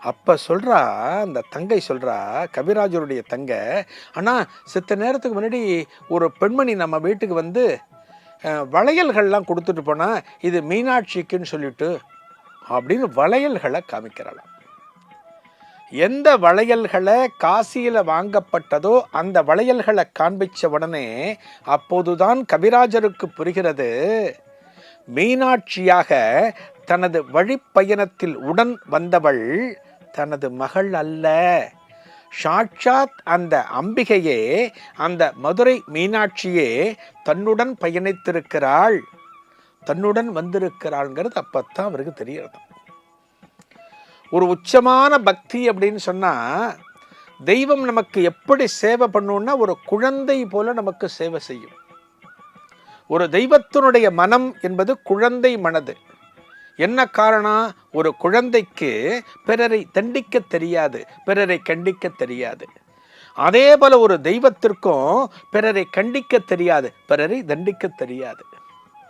அப்போ சொல்கிறா அந்த தங்கை சொல்கிறா கவிராஜருடைய தங்க ஆனால் சித்த நேரத்துக்கு முன்னாடி ஒரு பெண்மணி நம்ம வீட்டுக்கு வந்து வளையல்கள்லாம் கொடுத்துட்டு போனால் இது மீனாட்சிக்குன்னு சொல்லிட்டு அப்படின்னு வளையல்களை காமிக்கிறாளாம். எந்த வளையல்களை காசியில் வாங்கப்பட்டதோ அந்த வளையல்களை காண்பிச்ச உடனே அப்போதுதான் கவிராஜருக்கு புரிகிறது மீனாட்சியாக தனது வழிப்பயணத்தில் உடன் வந்தவள் தனது மகள் அல்ல. சாட்சாத் அந்த அம்பிகையே அந்த மதுரை மீனாட்சியே தன்னுடன் பயணித்திருக்கிறாள். தன்னுடன் வந்திருக்கிறாள்ங்கிறது அப்பத்தான் அவருக்கு தெரியறது ஒரு உச்சமான பக்தி அப்படின்னு சொன்னா தெய்வம் நமக்கு எப்படி சேவை பண்ணுன்னா ஒரு குழந்தை போல நமக்கு சேவை செய்யும். ஒரு தெய்வத்தினுடைய மனம் என்பது குழந்தை மனது. என்ன காரணம்? ஒரு குழந்தைக்கு பிறரை தண்டிக்க தெரியாது பிறரை கண்டிக்க தெரியாது. அதே போல ஒரு தெய்வத்திற்கும் பிறரை கண்டிக்க தெரியாது பிறரை தண்டிக்க தெரியாது.